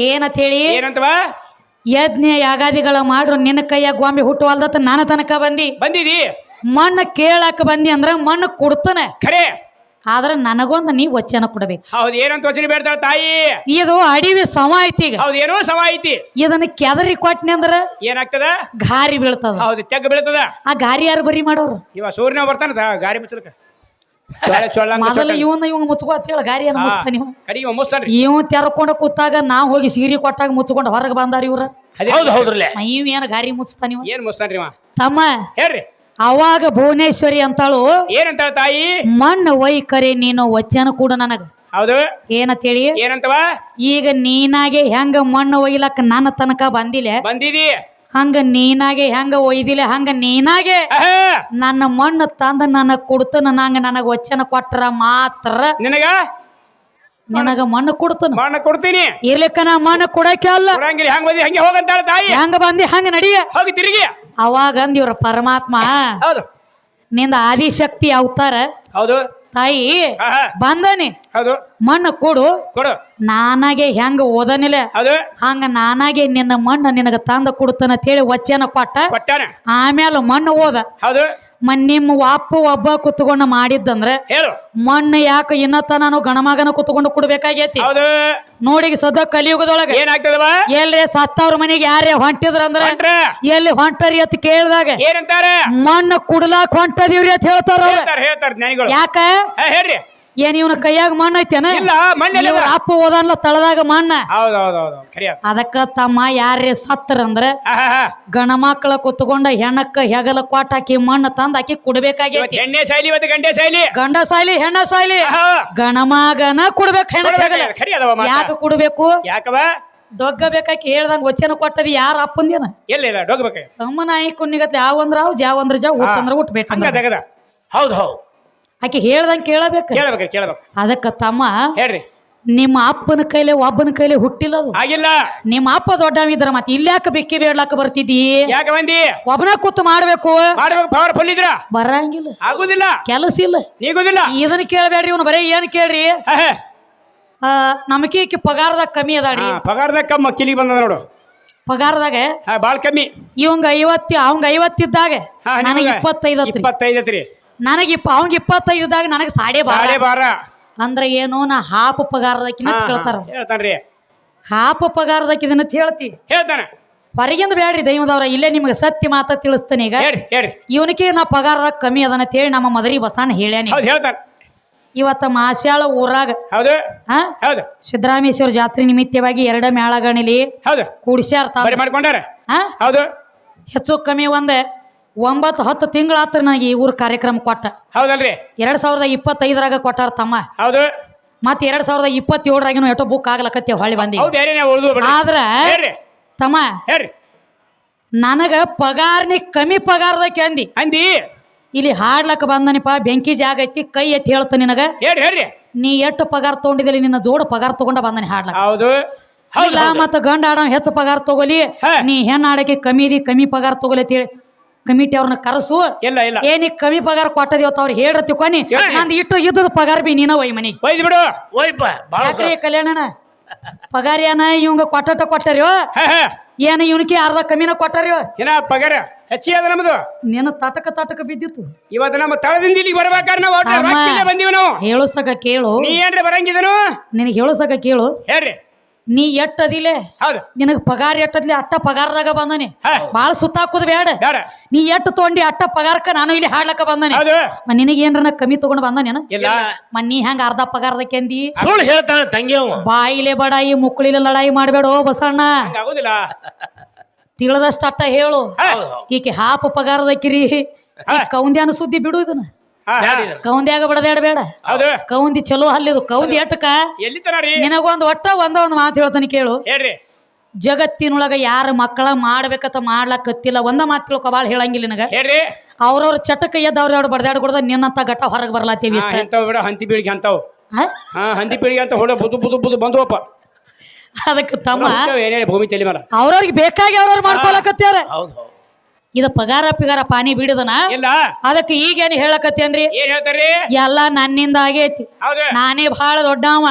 ಏನಂತ ಹೇಳಿ ಏನಂತವ? ಯಜ್ಞ ಯಾಗಾದಿಗಳ ಮಾಡ್ರು ನಿನ್ನ ಕೈಯಾಗ ಗೊಂಬೆ ಹುಟ್ಟುವಲ್ದತ್ತ ನಾನು ತನಕ ಬಂದಿ. ಬಂದಿದಿ? ಮಣ್ಣು ಕೇಳಾಕ ಬಂದಿ ಅಂದ್ರ ಮಣ್ಣು ಕೊಡ್ತಾನೆ. ಖರೆ. ಆದ್ರೆ ನನಗೊಂದು ನೀ ವಚನ ಕೊಡಬೇಕು. ಹೌದು ಏನಂತ ವಚನ ಬೇಡ್ತಾಳ ತಾಯಿ? ಇದು ಅಡಿವಿ ಸಮ ಐತಿ ಈಗ. ಹೌದು ಏನೋ ಸಮ ಐತಿ. ಇದನ್ನ ಕೆದರಿ ಕೊಟ್ನಿ ಅಂದ್ರ ಏನಾಗ್ತದ? ಗಾರಿ ಬೀಳ್ತದ. ಹೌದು ತೆಗ್ಗ ಬೀಳ್ತದ? ಆ ಗಾರಿ ಯಾರು ಬರಿ ಮಾಡೋರು? ಇವ ಸೂರ್ಯನ ಬರ್ತಾನ ಗಾರಿ ಮುಚ್ಚಲಕ ಮೊದಲು. ಇವನ್ನ ಇವಂಗ ಮುಚ್ಕೋ ಅಂತ ಹೇಳಿ ಗಾರಿ ಏನ ಮುಚ್ತಾನ ಇವ ಕಡಿ ಇವ ಮುಚ್ತಾನ್ರಿ. ಇವ್ ತೆರ್ಕೊಂಡ ಕೂತಾಗ ನಾ ಹೋಗಿ ಸೀರೆ ಕೊಟ್ಟಾಗ ಮುಚ್ಕೊಂಡು ಹೊರಗೆ ಬಂದಾರ ಇವ್ರ. ಹೌದು ಹೌದ್ರಲ್ಲೇ. ಇವ್ ಏನ ಗಾರಿ ಮುಚ್ತಾನ ಇವ ಏನ್ ಮುಚ್ತಾನ್ರಿ ಇವ? ತಮ್ಮ ಹೇಳ್ರಿ. ಅವಾಗ ಭುವನೇಶ್ವರಿ ಅಂತಾಳು ಏನಂತ ತಾಯಿ? ಮಣ್ಣು ಕರೆ ನೀನು ವಚನ ಕೂಡ ನನಗ. ಹೌದು. ಏನಂತೇಳಿ? ಏನಂತವ? ಈಗ ನೀನಾಗೆ ಹೆಂಗ ಮಣ್ಣು ಒಯ್ಲಕ್ಕ ನನ್ನ ತನಕ ಬಂದಿಲ್ಲ. ಬಂದಿದಿ. ಹಂಗ ನೀನಾಗೆ ಹೆಂಗ ಒಯ್ದಿಲ್ಲ ಹಂಗ ನೀನಾಗೆ. ನನ್ನ ಮಣ್ಣು ತಂದ ನನ್ನ ಕೊಡ್ತನ ನಂಗ ನನಗ ವಚನ ಕೊಟ್ರ ಮಾತ್ರ. ನಿನಗ? ನನಗ ಮಣ್ಣು ಕೊಡ್ತನ. ಮಣ್ಣ ಕೊಡ್ತೀನಿ. ಇರ್ಲಿಕ್ಕ ನಾ ಮಣ್ಣು ಕೊಡಕ್ಕೆ ಅಲ್ಲ. ಕೊಡಂಗಿಲ್ಲ ಹೆಂಗ್ ಬಂದಿ ಹಂಗೆ ಹೋಗಂತಾಳ ತಾಯಿ. ಹೆಂಗ ಬಂದಿ ಹಂಗ ನಡಿಯ. ಹೋಗಿ ತಿರುಗಿ. ಅವಾಗ ಅಂದಿವ್ರ ಪರಮಾತ್ಮ ಹೌದು. ನಿಂದ ಆದಿಶಕ್ತಿ ಅವತಾರ. ಹೌದು. ತಾಯಿ ಬಂದನಿ. ಹೌದು. ಮಣ್ಣು ಕೊಡು. ಕೊಡು. ನಾನಾಗೆ ಹೆಂಗ ಓದನಿಲ್ಲ ಹೌದು. ಹಂಗ ನಾನಾಗೆ ನಿನ್ನ ಮಣ್ಣು ನಿನಗ ತಂದ ಕೊಡ್ತಾನ ಅಂತೇಳಿ ವಚನ ಕೊಟ್ಟ. ಆಮೇಲೆ ಮಣ್ಣು ಓದ. ಹೌದು. ಮ ನಿಮ್ಮ ವಾಪ ಒಬ್ಬ ಕುತ್ಕೊಂಡು ಮಾಡಿದ್ದಂದ್ರೆ ಹೇಳು. ಮಣ್ಣು ಯಾಕೆ ಇನ್ನತ್ತ ನಾನು ಗಣಮಗನ ಕುತ್ಕೊಂಡು ಕುಡ್ಬೇಕಾಗೈತಿ? ನೋಡಿ ಸದ ಕಲಿಯುಗದೊಳಗ ಏನಾಗ್ತದವ? ಎಲ್ರಿ ಸತ್ತವ್ರ ಮನೆಗೆ ಯಾರೇ ಹೊಂಟಿದ್ರಂದ್ರೆ ಎಲ್ಲಿ ಹೊಂಟರಿ ಅಂತ ಕೇಳಿದಾಗ ಏನಂತಾರ? ಮಣ್ಣು ಕುಡ್ಲಾಕ್ ಹೊಂಟದಿವ್ರಿ ಅಂತ ಹೇಳ್ತಾರ ಹೇಳ್ತಾರ ಹೇಳ್ತಾರ ಯಾಕ? ಹೇಳ್ರಿ. ಏನ್ ಇವನ ಕೈಯಾಗ ಮಣ್ಣ ಐತೇನ? ಇಲ್ಲ ಅಪ್ಪ ಓದನ್ಲ ತಳದಾಗ ಮಣ್ಣ. ಸತ್ತರ ಅದಕ್ಕ ತಮ್ಮ ಯಾರೇ ಸತ್ತರಂದ್ರ ಗಣಮಕ್ಳ ಕುತ್ಕೊಂಡ ಹೆಣಕ್ಕ ಹೆಗಲ ಕೊಟ್ಟ ಹಾಕಿ ಮಣ್ಣು ತಂದ ಹಾಕಿ ಕುಡ್ಬೇಕಾಗೈತಿ. ಎಣ್ಣೆ ಶೈಲಿ ಗಂಡೆ ಶೈಲಿ ಗಂಡ ಸಾಯ್ಲಿ ಹೆಣ್ಣ ಸಾಯ್ಲಿ. ಗಣ ಗಣಮಗನ ಕುಡ್ಬೇಕು ಹೆಣ್ಣ. ಯಾಕ ಕುಡ್ಬೇಕು? ಯಾಕವ? ಡೊಗ್ಗ ಬೇಕಾಕಿ ಹೇಳ್ದಂಗ ವಚನ ಕೊಟ್ಟದಿ ಯಾರ ಅಪ್ಪಂದೇನ? ಎಲ್ಲ ಇಲ್ಲ ಡೋಗ್ಬೇಕು ಸಮ್ಮನಾಯಿ ಯಾವ ಯಾವಂದ್ರ ಅವ್ ಜಾವಂದ್ರ ಜಾ ಹುಟ್ಟಂದ್ರ ಹುಟ್ ಹಂಗ ಬೇಕಂದ್ರ ತೆಗದ ಹೌದು ಹೌದು. ಆಕಿ ಹೇಳ್ದಂಗೆ ಕೇಳಬೇಕು. ಕೇಳಬೇಕು ಕೇಳ್ಬೇಕು. ಅದಕ್ಕೆ ತಮ್ಮ ಹೇಳ್ರಿ. ನಿಮ್ಮ ಅಪ್ಪನ ಕೈಲೆ ಒಬ್ಬನ ಕೈಲೆ ಹುಟ್ಟಿಲ್ಲ ಅದು. ಆಗಿಲ್ಲ. ನಿಮ್ಮ ಅಪ್ಪ ದೊಡ್ಡವಿದ್ರ ಮತ್ತೆ ಇಲ್ಯಾಕ ಬೆಕ್ಕಿ ಬೇಡ್ಲಾಕ ಬರ್ತಿದ್ದಿ? ಯಾಕೆ ಬಂದಿ? ಒಬ್ಬನ ಕೂತು ಮಾಡ್ಬೇಕು. ಮಾಡ್ಬೇಕು ಪವರ್ಫುಲ್ ಇದ್ರ ಬರಂಗಿಲ್ಲ. ಆಗುದಿಲ್ಲ. ಕೆಲಸ ಇಲ್ಲ. ನೀಗುದಿಲ್ಲ. ಇದನ್ನ ಕೇಳಬೇಡ್ರಿ ಇವನು ಬರೀ ಏನ್ ಕೇಳ್ರಿ? ನಮಗೆ ಆ, ನಮಕಿ ಈಕಿ ಪಗಾರದಾಗ ಕಮ್ಮಿ ಅದಾಡ್ರಿ. ಹಾ, ಪಗಾರದಾಗ ಕಮ್ಮ ಕಿಲಿಗೆ ಬಂದ ನೋಡು. ಪಗಾರದಾಗ ಹಾ ಬಾಳ್ ಕಮ್ಮಿ. ಇವಂಗ ಐವತ್ತು ಅವಂಗ ಐವತ್ತಿದ್ದಾಗ. ಹಾ, ನನಗೆ ನಿಮ್ಗ ಇಪ್ಪತ್ತೈದು ಹತ್ರಿ. ಇಪ್ಪತ್ತೈದು ಐತ್ರಿ ನನಗೆ ಇಪ್ಪ ಇಪ್ಪತ್ತೈದಾಗ ಇಪ್ಪತ್ತೈದು ಇದ್ದಾಗ ನನಗೆ ಸಾಡೆ ಬಾರ. ಸಾಡೆ ಬಾರ. ಅಂದ್ರೆ ಏನು ನಾ ಹಾಪ ಪಗಾರದಕ್ಕಿನ ಹಾ, ಹಾ, ಕೇಳ್ತಾರ. ಹೇಳ್ತಾನ್ರಿ. ಹಾಪ ಪಗಾರದಕ್ಕಿದನ್ನ ಹೇಳ್ತಿ. ಹೇಳ್ತಾನೆ. ಹೊರಗಿಂದ ಬೇಡ್ರಿ ದೈವದವ್ರ ಇಲ್ಲೇ ನಿಮ್ಗೆ ಸತ್ಯ ಮಾತ ತಿಳಿಸ್ತೇನೆ ಈಗ. ಹೇಳ್ರಿ ಹೇಳ್ರಿ. ಇವನಿಗೆ ನಾ ಪಗಾರದಾಗ ಕಮ್ಮಿ ಅದನ್ನ ಹೇಳಿ ನಮ್ಮ ಮದರಿ ಬಸಣ್ಣ ಹೇಳ್ಯಾನಿ. ಹೌದು ಹೇಳ್ತಾನ. ಇವತ್ತ ಮಾಸ್ಯಾಳ ಊರಾಗ ಹೌದು ಹಾ? ಹೌದು. ಸಿದ್ದರಾಮೇಶ್ವರ ಜಾತ್ರೆ ನಿಮಿತ್ತವಾಗಿ ಎರಡ ಮೇಳಗಣಿಲಿ ಹೌದು. ಕೂಡಿಸ್ಯಾರ ತಾವ್. ಬರಿ ಮಾಡ್ಕೊಂಡಾರ ಹಾ? ಹೌದು. ಹೆಚ್ಚು ಕಮ್ಮಿ ಒಂದ್. ಒಂಬತ್ತು ಹತ್ತು ತಿಂಗಳಾತ್ರ ನನಗೆ ಈ ಊರ ಕಾರ್ಯಕ್ರಮ ಕೊಟ್ಟ. ಹೌದಲ್ರಿ? ಎರಡ್ ಸಾವಿರದ ಇಪ್ಪತ್ತೈದರಾಗ ಕೊಟ್ಟಾರ ತಮ್ಮ. ಹೌದು. ಮತ್ತೆ ಎರಡ್ ಸಾವಿರದ ಇಪ್ಪತ್ತೇಳರಾಗಿನೂ ಎಷ್ಟೋ ಬುಕ್ ಆಗ್ಲಕತ್ತೆ ಹೊಳ್ಳಿ ಬಂದಿ. ಹೌದು ಉಳ್ದು ಆದ್ರ ಹೇಳ್ರಿ. ತಮ್ಮ ಹೇಳ್ರಿ. ನನಗ ಪಗಾರ್ನಿ ಕಮ್ಮಿ ಪಗಾರದಕ್ಕೆ ಅಂದಿ. ಅಂದಿ? ಇಲ್ಲಿ ಹಾಡ್ಲಕ್ಕ ಬಂದನಿಪ್ಪ ಬೆಂಕಿ ಜಾಗ ಐತಿ ಕೈ ಎತ್ತಿ ಹೇಳ್ತ ನಿನಗ. ಹೇಳ್ರಿ ಹೇಳ್ರಿ. ನೀ ಎಷ್ಟು ಪಗಾರ ತಗೊಂಡಿದ್ದಲ್ಲಿ ನಿನ್ನ ಜೋಡ ಪಗಾರ ತಗೊಂಡ ಬಂದನಿ ಹಾಡ್ಲ ಹೌದು. ಇಲ್ಲ ಮತ್ತ ಗಂಡ ಆಡ ಹೆಚ್ಚು ಪಗಾರ ತಗೋಲಿ. ನೀ ಹೆಣ್ಣು ಆಡಕ್ಕೆ ಕಮ್ಮಿ ಇದೆ ಕಮ್ಮಿ ಪಗಾರ ತಗೋಲಿ ಅಂತೇಳಿ ಕಮಿಟಿ ಅವ್ರನ್ನ ಕರೆಸು. ಇಲ್ಲ ಇಲ್ಲ. ಏನಿ ಕಮ್ಮಿ ಪಗಾರ ಕೊಟ್ಟದಿವತ್ತ ಅವ್ರು ಹೇಳ್ರ ತಿಳ್ಕೊನಿ. ನಂದು ಇಟ್ಟು ಇದ್ದದ ಪಗಾರ ಬಿ ನೀನ ಒಯ್ ಮನಿ ಒಯ್ದು ಬಿಡು. ಓಯ್ಪ ಭಾಳ ಯಾಕ್ರಿ ಕಲ್ಯಾಣನ ಪಗಾರ ಏನ ಇವಂಗ ಕೊಟ್ಟಟ ಕೊಟ್ಟಾರ್ಯೋ? ಏನ ಇವನಕ್ಕೆ ಅರ್ಧ ಕಮ್ಮಿನ ಕೊಟ್ಟಾರ್ಯೋ? ಏನ ಪಗಾರ? ಹೆಚ್ಚಿಗೆ ಅದ ನಮ್ದು. ನೀನು ತಟಕ ತಟಕ ಬಿದ್ದಿತ್ತು. ಇವತ್ತು ನಮ್ಮ ತಳದಿಂದ ಇಲ್ಲಿಗೆ ಬರ್ಬೇಕಾದ್ರೆ ನಾವು. ರೊಕ್ಕಿಲ್ಲೇ ಬಂದೀವಿ ನಾವು ಹೇಳಸ್ತಕ ಕೇಳು. ನೀ ಏನ್ರಿ ಬರಂಗಿದನು? ನಿನಗೆ ಹೇಳಸ್ತಕ ಕೇಳು. ಹೇಳ್ರಿ. ನೀ ಎಟ್ ಅದಿಲೆ ಹೌದು. ನಿನಗ ಪಗಾರ ಎಟ್ಟದ್ಲಿ? ಅಟ್ಟ ಪಗಾರದಾಗ ಬಂದನಿ. ಹಾ. ಬಾಳ ಸುತ್ತಾಕೋದು ಬೇಡ ಬೇಡ ನೀ ಎಟ್ಟು ತೊಗೊಂಡಿ ಅಟ್ಟ ಪಗಾರಕ್ಕ ನಾನು ಇಲ್ಲಿ ಹಾಡ್ಲಕ್ಕ ಬಂದನಿ. ಹೌದು. ನಿನಗೆ ಏನ್ರ ಕಮ್ಮಿ ತಗೊಂಡ್ ಬಂದನೇನ ಇಲ್ಲ. ಮನ್ ನೀ ಹೆಂಗ ಅರ್ಧ ಪಗಾರದಕ್ಕೆ ಅಂದಿ ಸುಳ್ಳು ಹೇಳ್ತಾನೆ ತಂಗಿ ಅವ. ಬಾಯಿಲೆ ಬಡಾಯಿ ಮುಕ್ಕಳಿಲೆ ಲಡಾಯಿ ಮಾಡ್ಬೇಡ ಬಸಣ್ಣ. ತಿಳದಷ್ಟ ಆಗುದಿಲ್ಲ. ತಿಳಿದಷ್ಟ ಅಟ್ಟ ಹೇಳು. ಹೌದು ಈಕೆ ಹಾಪ ಪಗಾರದಕ್ಕಿರಿ ಈ ಕೌಂದ್ಯಾನ ಸುದ್ದಿ ಬಿಡು ಇದನ್ನ. ಹಾ, ಆಗಬಾರ್ದು ಬೇಡ ಕೌಂದ್ಯಾಗ ಹೌದು. ಕೌಂದಿ ಚಲೋ ಹಲ್ಲಿದು ಕೌಂದಿ ಎಟ್ಟಕ ಎಲ್ಲಿ ನಿನಗೊಂದು ಒಟ್ಟ ಒಂದ ಒಂದು ಮಾತು ಹೇಳ್ತಾನೆ ಕೇಳು. ಹೇಳ್ರಿ. ಜಗತ್ತಿನೊಳಗ ಯಾರ ಮಕ್ಕಳ ಮಾಡ್ಬೇಕಂತ ಮಾಡ್ಲಕತ್ತಿಲ್ಲ? ಒಂದ ಮಾತು ತಿಳ್ಕೊ ಭಾಳ ಹೇಳಂಗಿಲ್ಲ ನಿನಗ. ಹೇಳ್ರಿ. ಅವ್ರವ್ರ ಚಟಕ ಅವ್ರ ಎರಡು ಬಡದಾಡ್ ಕೊಡದ ನಿನ್ನಂತ ಘಟ ಹೊರಗೆ ಬರ್ಲಾತೀವಿ ಇಷ್ಟ. ಹಂತಿ ಪೀಳಿಗೆ ಅಂತಾವ್ ಹಾ? ಹಂತಿ ಪೀಳಿಗೆ ಅಂತ ಹೊಡ ಬುದು ಬುದು ಬುದು ಬಂದುವಪ್ಪ. ಅದಕ್ಕೆ ತಮ್ಮ ಏನೇನು ಭೂಮಿ ತಲೆ ಮೇಲೆ ಅವ್ರವ್ರಿಗೆ ಬೇಕಾಗಿ ಅವ್ರವ್ರು ಮಾಡ್ಕೊಳಕತ್ಯಾರ. ಹೌದು ಹೌದು. ಇದು ಪಗಾರ ಪಿಗಾರ ಪಾನಿ ಬಿಡದನ? ಇಲ್ಲ. ಅದಕ್ಕೆ ಈಗೇನು ಹೇಳಕತ್ತೇನ್ರಿ? ಏನ್ ಹೇಳ್ತಾರ್ರಿ? ಎಲ್ಲ ನನ್ನಿಂದ ಆಗೈತಿ. ಹೌದು. ನಾನೇ ಬಹಳ ದೊಡ್ಡವ.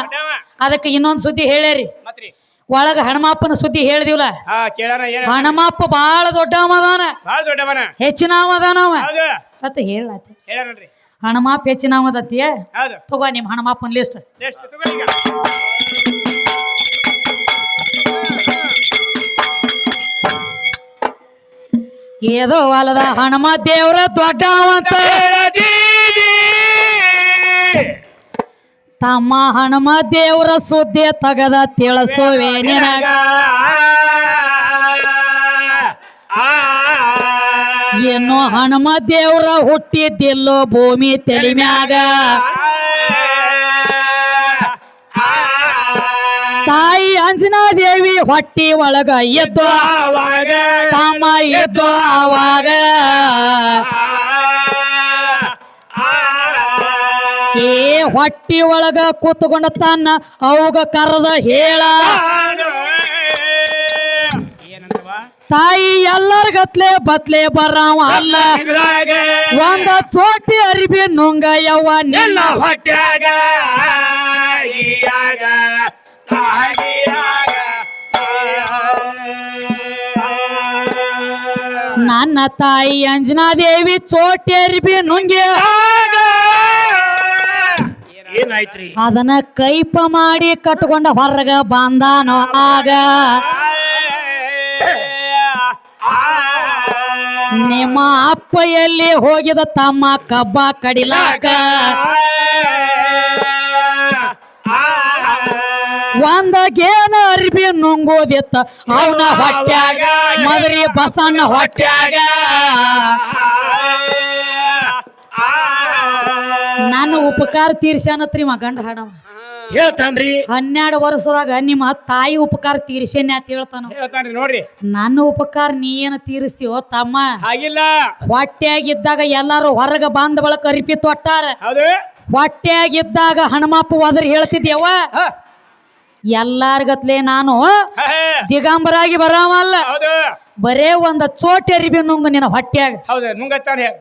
ಅದಕ್ಕೆ ಇನ್ನೊಂದು ಸುದ್ದಿ ಹೇಳ್ಯಾರಿ. ಮತ್ರಿ? ಒಳಗ ಹಣಮಾಪನ ಸುದ್ದಿ ಹೇಳಿದಿವಲ್ಲ ಹಾ ಕೇಳೋಣ ಏನ ಹನುಮಪ್ಪ ಬಾಳ ದೊಡ್ಡವ ಅದಾನ. ಭಾಳ ದೊಡ್ಡವನ. ಹೆಚ್ಚಿನ ಅದಾನವ ಹೌದು. ಅಂತ ಹೇಳತ್ತೆ ಅದತ್ತಿಯ ಹೌದು. ತಗೋ ನಿಮ್ಮ ಹಣಮಾಪನ್ ಲಿಸ್ಟ್ ಎಷ್ಟು ಈಗ. ಏದೋ ಹೊಲದ ಹನುಮ ದೇವ್ರ ದೊಡ್ಡವಂತ ತಮ್ಮ ಹನುಮ ದೇವ್ರ ಸುದ್ದಿ ತಗದ ತಿಳಿಸುವೆ ನಿನಗ ಇನ್ನು ಹನುಮ ದೇವ್ರ ಹುಟ್ಟಿದ್ದಿಲ್ಲೋ ಭೂಮಿ ತಲೆ ತಾಯಿ ಅಂಜನಾ ದೇವಿ ಹೊಟ್ಟಿ ಒಳಗ ಎದ್ದು ತಮ್ಮ ಎದ್ದು ಆವಾಗ? ಏ ಹೊಟ್ಟಿ ಒಳಗ ಕೂತ್ಕೊಂಡ ತನ್ನ ಅವಾಗ ಕರೆದ ಹೇಳ. ತಾಯಿ ಎಲ್ಲರ ಗತ್ಲೆ ಬತ್ಲೆ ಬರಾವ ಅಲ್ಲ. ಒಂದ ಚೋಟಿ ಅರಿಬಿ ನುಂಗ ಯವ್ವ ನಿನ್ನ ಹೊಟ್ಯಾಗ. ನನ್ನ ತಾಯಿ ಅಂಜನಾ ದೇವಿ ಚೋಟಿ ಅರಿಬಿ ನುಂಗಿ ಏನಾಯ್ತ್ರಿ? ಅದನ್ನ ಕೈಪ ಮಾಡಿ ಕಟ್ಕೊಂಡ ಹೊರಗ ಬಂದಾನೋ ಆಗ. ನಿಮ್ಮ ಅಪ್ಪ ಎಲ್ಲಿ ಹೋಗಿದ ತಮ್ಮ ಕಬ್ಬ ಕಡಿಲಾಕ ಒಂದ ಗೇನ ಅರಿಬಿ ನುಂಗೋದಿತ್ತ? ಅವನ ಹೊಟ್ಯಾಗ ಮದರಿ ಬಸಣ್ಣ ಹೊಟ್ಯಾಗ. ನನ್ನ ಉಪಕಾರ ತೀರ್ಸ್ಯಾನತ್ರಿ ಮಗಂಡ ಹಣವ ಹೇಳ್ತಾನ್ರಿ. ಹನ್ನೆರಡು ವರ್ಷದಾಗ ನಿಮ್ಮ ತಾಯಿ ಉಪಕಾರ ತೀರ್ಸೇನೆ ಅಂತ ಹೇಳ್ತಾನ. ಹೇಳ್ತಾನ್ರಿ ನೋಡ್ರಿ. ನನ್ನ ಉಪಕಾರ ನೀ ಏನ ತೀರಿಸ್ತೀವೋ ತಮ್ಮ. ಹಾಗಿಲ್ಲ. ಹೊಟ್ಯಾಗಿದ್ದಾಗ ಎಲ್ಲಾರು ಹೊರಗ ಬಂದ ಬಳಕ ಅರಿಪಿ ತೊಟ್ಟಾರ. ಹೌದು. ಹೊಟ್ಯಾಗಿದ್ದಾಗ ಹನುಮಪ್ಪ ಹೋದ್ರೆ ಹೇಳ್ತಿದ್ಯವ. ಎಲ್ಲಾರ್ಗತ್ಲೆ ನಾನು ದಿಗಾಂಬರಾಗಿ ಬರಾಮಲ್ಲ ಬರೇ ಒಂದ ಚೋಟಿ ಅರಿಬಿ ನುಂಗ ನಿನ್ನ ಹೊಟ್ಯಾಗ.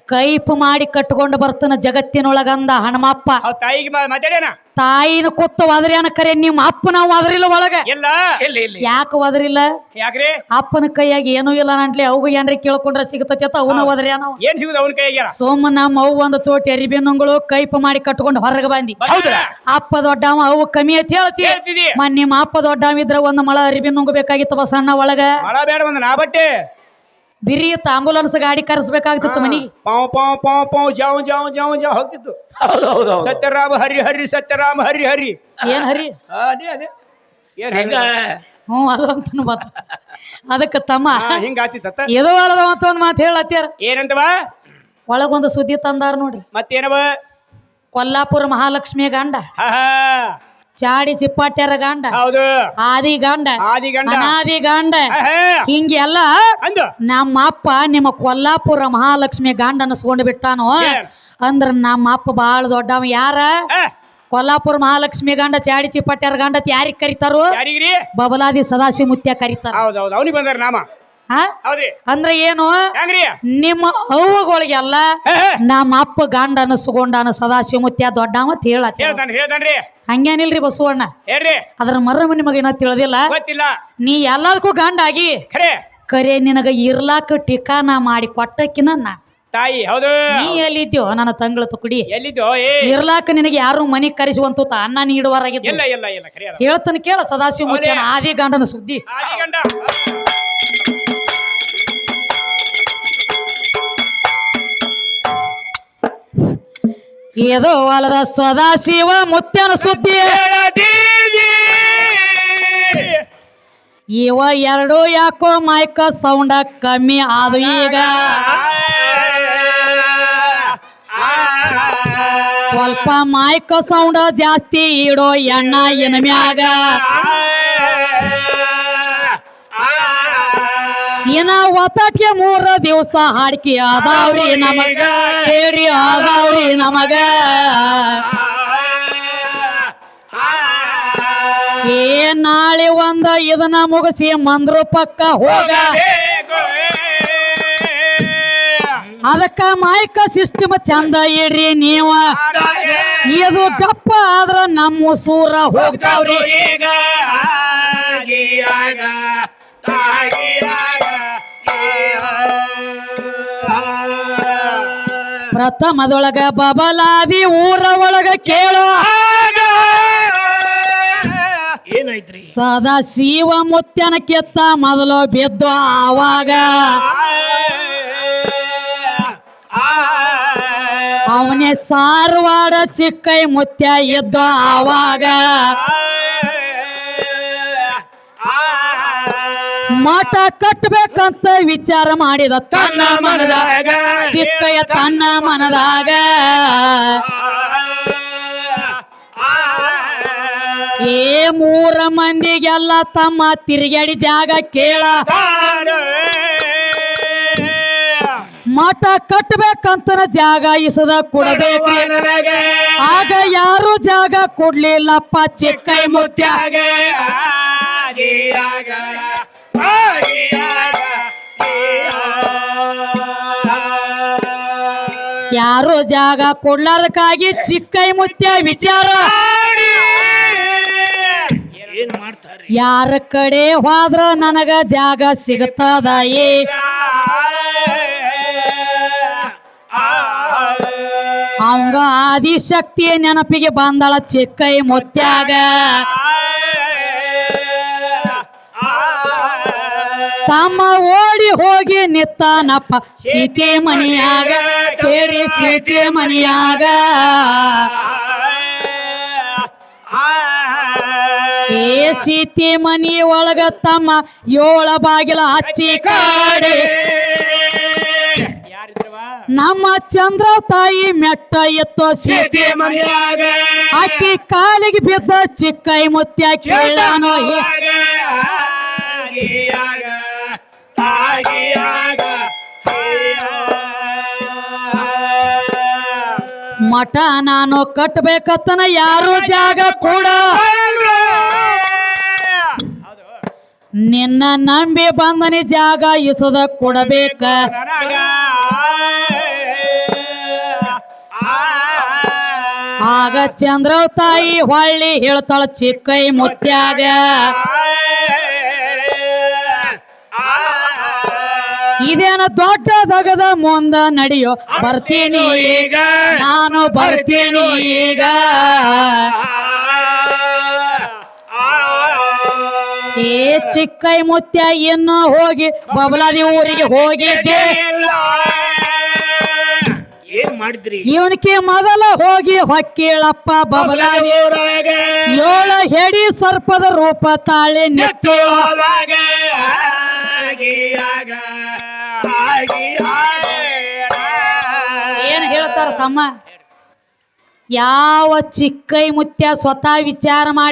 ಕೈಪ್ ಮಾಡಿ ಕಟ್ಕೊಂಡು ಬರ್ತನ ಜಗತ್ತಿನೊಳಗಂದ ಹನುಮಪ್ಪ. ತಾಯಿಗೆ ಮಾ- ಮಾತಾಡ್ಯಾನ? ತಾಯಿನ ಕುತ್ತ ಒದರ್ಯಾನ ಕರೆ ನಿಮ್ಮ ಅಪ್ಪನ ಒದರಿಲ್ಲ ಒಳಗ. ಇಲ್ಲ. ಇಲ್ಲ ಇಲ್ಲ. ಯಾಕೆ ಒದರಿಲ್ಲ? ಯಾಕ್ರಿ? ಅಪ್ಪನ ಕೈಯಾಗ ಏನೂ ಇಲ್ಲ ಅಂಟ್ಲಿ ಅವಾಗ ಏನ್ರಿ ಕೇಳ್ಕೊಂಡ್ರೆ ಸಿಗತತಿ ಅಂತ ಅವನ ಒದರ್ಯಾನ. ಏನ್ ಸಿಗುದು ಅವನ ಕೈಯಾಗ? ಸೋಮ ನಮ್ಮ ಅವು ಒಂದು ಚೋಟಿ ಅರಿಬೇನಂಗಳು ಕೈಪ ಕೈಪ್ ಮಾಡಿ ಕಟ್ಕೊಂಡು ಹೊರಗೆ ಬಂದಿ. ಹೌದ್ರ? ಅಪ್ಪ ದೊಡ್ಡವ ಅವು ಕಮ್ಮಿ ಅಂತ ಹೇಳ್ತಿ. ಹೇಳ್ತಿದಿ. ಮನ್ ನಿಮ್ಮ ಅಪ್ಪ ದೊಡ್ಡವ ಇದ್ರ ಒಂದು ಮಳ ಅರಿಬಿ ನುಂಗಬೇಕಾಗಿತ್ತು ಸಣ್ಣ ಒಳಗ. ಮಳ ಬೇಡ ಒಂದ್ ನಾ ಬಟ್ಟೆ. ಬಿರಿ ಇತ್ತು ಆಂಬುಲೆನ್ಸ್ ಗಾಡಿ ಕರೆಸ್ಬೇಕಾಗ್ತಿತ್ತು ಮನಿಗೆ. ಪಾವ್ ಪಾವ್ ಪಾವ್ ಪಾವ್ ಜಾವ್ ಜಾವ್ ಜಾವ್ ಜಾವ್ ಹೋಗ್ತಿತ್ತು. ಸತ್ಯರಾಮ ಹರಿ ಹರಿ ಸತ್ಯರಾಮ ಹರಿ ಹರಿ. ಏನ್ ಹರಿ? ಆ, ಅದೇ ಅದೇ. ಏನ್ ಹಿಂಗ ಹ್ಞೂ ಅದು ಅಂತ ಬತ್ತ ಅದಕ್ಕೆ ತಮ್ಮ ಹಿಂಗ ಆತಿತ್ತ ಎದು ಅಲ್ಲದ ಅಂತ ಒಂದು ಮಾತು ಹೇಳತ್ಯಾರ. ಏನಂತವ? ಒಳಗೊಂದು ಸುದ್ದಿ ತಂದಾರ ನೋಡ್ರಿ. ಮತ್ತೇನವ? ಕೊಲ್ಲಾಪುರ ಮಹಾಲಕ್ಷ್ಮಿ ಗಂಡ. ಹಾ ಹಾ. ಚಾಡಿ ಚಿಪ್ಪಾಟ್ಯಾರ ಗಂಡ. ಹೌದು. ಆದಿ ಗಂಡ. ಆದಿ ಗಂಡ. ಅನಾದಿ ಗಂಡ. ಹಿಂಗೆಲ್ಲ ನಮ್ಮ ಅಪ್ಪ ನಿಮ್ಮ ಕೊಲ್ಲಾಪುರ ಮಹಾಲಕ್ಷ್ಮಿ ಗಂಡ ಅನ್ನಿಸ್ಕೊಂಡು ಬಿಟ್ಟಾನು? ಅಂದ್ರ ನಮ್ಮ ಅಪ್ಪ ಬಹಳ ದೊಡ್ಡವ. ಯಾರ? ಕೊಲ್ಲಾಪುರ ಮಹಾಲಕ್ಷ್ಮಿ ಗಂಡ ಚಾಡಿ ಚಿಪ್ಪಾಟ್ಯಾರ ಗಂಡ ಯಾರಿಗೆ ಕರಿತಾರು? ಬಬಲಾದಿ ಸದಾಶಿವ ಮುತ್ಯ ಕರೀತಾರ. ಹೌದೌದು ಅವನಿಗೆ ಬಂದಾರ ನಾಮ. ಅಂದ್ರ ಏನು? ನಿಮ್ಮ ಅವ್ವಗಳಿಗೆಲ್ಲ ಹಾ. ನಮ್ಮ ಅಪ್ಪ ಗಂಡ ಅನಸ್ಕೊಂಡಾನ ಸದಾ ಶಿವಮುತ್ಯ ದೊಡ್ಡವ ಅಂತ ಹಂಗೇನಿಲ್ರಿ ಬಸವಣ್ಣ? ಅದ್ರ ಮರ್ಮ ನಿಮಗೆ ಏನೋ ತಿಳಿದಿಲ್ಲ? ನೀ ಎಲ್ಲದಕ್ಕೂ ಗಂಡ ಆಗಿ ಖರೆ ಕರೆ ನಿನಗ ಇರ್ಲಾಕ ಟಿಕಾನ ಮಾಡಿ ಕೊಟ್ಟಕ್ಕಿನ ನಾ. ತಾಯಿ ಹೌದು. ನೀ ಎಲ್ಲಿದ್ಯೋ? ನನ್ನ ತಂಗಳ ತುಕುಡಿ. ಎಲ್ಲಿದ್ಯೋ? ಇರ್ಲಾಕ ನಿನಗೆ ಯಾರು ಮನಿ ಕರೆಸುವಂತ ಅನ್ನ ನೀಡುವರಾಗಿದ್ದು ಇಲ್ಲ ಇಲ್ಲ ಇಲ್ಲ ಹೇಳ್ತಾನೆ ಕೇಳ ಸದಾಶಿವ ಮುತ್ಯನ ಆದಿ ಗಂಡನ ಸುದ್ದಿ. ಆದಿ ಗಂಡ ಏದೋ ಹೊಲದ ಸದಾಶಿವ ಮುತ್ಯನ ಸುದ್ದಿ. ಇವ ಎರಡು ಯಾಕೋ ಮೈಕ ಸೌಂಡ ಕಮ್ಮಿ ಆದು ಈಗ. ಸ್ವಲ್ಪ ಮೈಕ ಸೌಂಡ ಜಾಸ್ತಿ ಇಡೋ ಎಣ್ಣ ಎನ ಮ್ಯಾಗ. ಇನ್ನ ಒತ್ತಟ್ಗೆ ಮೂರ ದಿವಸ ಹಾಡಿಕೆ ಅದಾವ್ರಿ ನಮಗ. ಕೇಳಿ ಅದಾವ್ರಿ ನಮಗ. ಏ ನಾಳೆ ಒಂದ ಇದನ್ನ ಮುಗಿಸಿ ಮಂದ್ರ ಪಕ್ಕ ಹೋಗ. ಅದಕ್ಕ ಮಾಯಕ ಸಿಸ್ಟಮ್ ಚಂದ ಇಡ್ರಿ ನೀವ. ಇದು ಗಪ್ಪ ಆದ್ರ ನಮ್ಮ ಸೂರ ಹೋಗ್ತಾವ್ರಿ. ಪ್ರಥಮದೊಳಗ ಬಬಲಾದಿ ಊರ ಒಳಗ ಕೇಳೋ. ಏನಾಯ್ತ್ರಿ? ಸದಾ ಶಿವ ಮುತ್ಯನ ಕೆತ್ತ ಮೊದಲು ಬಿದ್ದು ಆವಾಗ. ಅವನೇ ಸಾರವಾಡ ಚಿಕ್ಕೈ ಮುತ್ಯ ಎದ್ದು ಆವಾಗ. ಮಠ ಕಟ್ಟಬೇಕಂತ ವಿಚಾರ ಮಾಡಿದ ತನ್ನ ಮನದಾಗ ಚಿಕ್ಕಯ್ಯ ತನ್ನ ಮನದಾಗ. ಏ ಮೂರ ಮಂದಿಗೆಲ್ಲ ತಮ್ಮ ತಿರುಗಾಡಿ ಜಾಗ ಕೇಳ. ಮಠ ಕಟ್ಟಬೇಕಂತನ ಜಾಗ ಇಸದ ಕೊಡಬೇಕು. ಆಗ ಯಾರು ಜಾಗ ಕೊಡ್ಲಿಲ್ಲಪ್ಪ ಚಿಕ್ಕೈ ಮುತ್ಯ ಯಾರು ಜಾಗ ಕೊಡ್ಲಾರ್ದಕ್ಕಾಗಿ ಚಿಕ್ಕೈ ಮುತ್ಯ ವಿಚಾರ. ಯಾರ ಕಡೆ ಹೋದ್ರ ನನಗ ಜಾಗ ಸಿಗತದಾಯಿ ಅವಂಗ ಆದಿಶಕ್ತಿಯ ನೆನಪಿಗೆ ಬಂದಳ ಚಿಕ್ಕೈ ಮುತ್ಯಾಗ. ತಮ್ಮ ಓಡಿ ಹೋಗಿ ನಿತ್ತಾನಪ್ಪ. ಸೀತೆ ಮನಿಯಾಗ ಕೇರಿ ಸೀತೆ ಮನಿಯಾಗ ಏ ಸೀತೆ ಮನಿ ಒಳಗ ತಮ್ಮ ಏಳ ಬಾಗಿಲ ಹಚ್ಚಿ ಕಾಡಿ. ನಮ್ಮ ಚಂದ್ರ ತಾಯಿ ಮೆಟ್ಟ ಎತ್ತೋ ಸೀತೆ ಮನೆಯಾಗ ಅಕ್ಕಿ ಕಾಲಿಗೆ ಬಿದ್ದ ಚಿಕ್ಕೈ ಮುತ್ಯ ಕೇಳಾನೋ. ಮಠ ನಾನು ಕಟ್ಬೇಕತ್ತನ ಯಾರು ಜಾಗ ಕೂಡ. ನಿನ್ನ ನಂಬಿ ಬಂದನಿ ಜಾಗ ಇಸದ ಕೊಡಬೇಕ. ಆಗ ಚಂದ್ರ ತಾಯಿ ಹೊಳ್ಳಿ ಹೇಳ್ತಾಳ ಚಿಕ್ಕೈ ಮುತ್ಯಾಗ. ಇದೇನ ದೊಡ್ಡ ದಗದ ಮುಂದ ನಡೆಯೋ ಬರ್ತೀನಿ ಈಗ. ನಾನು ಬರ್ತೀನಿ ಈಗ. ಏ ಚಿಕ್ಕೈ ಮುತ್ಯ ಇನ್ನು ಹೋಗಿ ಬಬಲಾದಿ ಊರಿಗೆ ಹೋಗಿದ್ದೆ. ಏನ್ ಮಾಡಿದ್ರಿ? ಇವನಿಗೆ ಮೊದಲ ಹೋಗಿ ಹೊಕ್ಕೇಳಪ್ಪ ಬಬಲಾದಿ. ಏಳು ಹೆಡಿ ಸರ್ಪದ ರೂಪ ತಾಳಿ ನಿತ್ಯ ಏನ್ ಹೇಳ್ತಾರ ತಮ್ಮ ಯಾವ ಚಿಕ್ಕೈ ಮುತ್ಯ ಸ್ವತಃ ವಿಚಾರ ಮಾಡಿ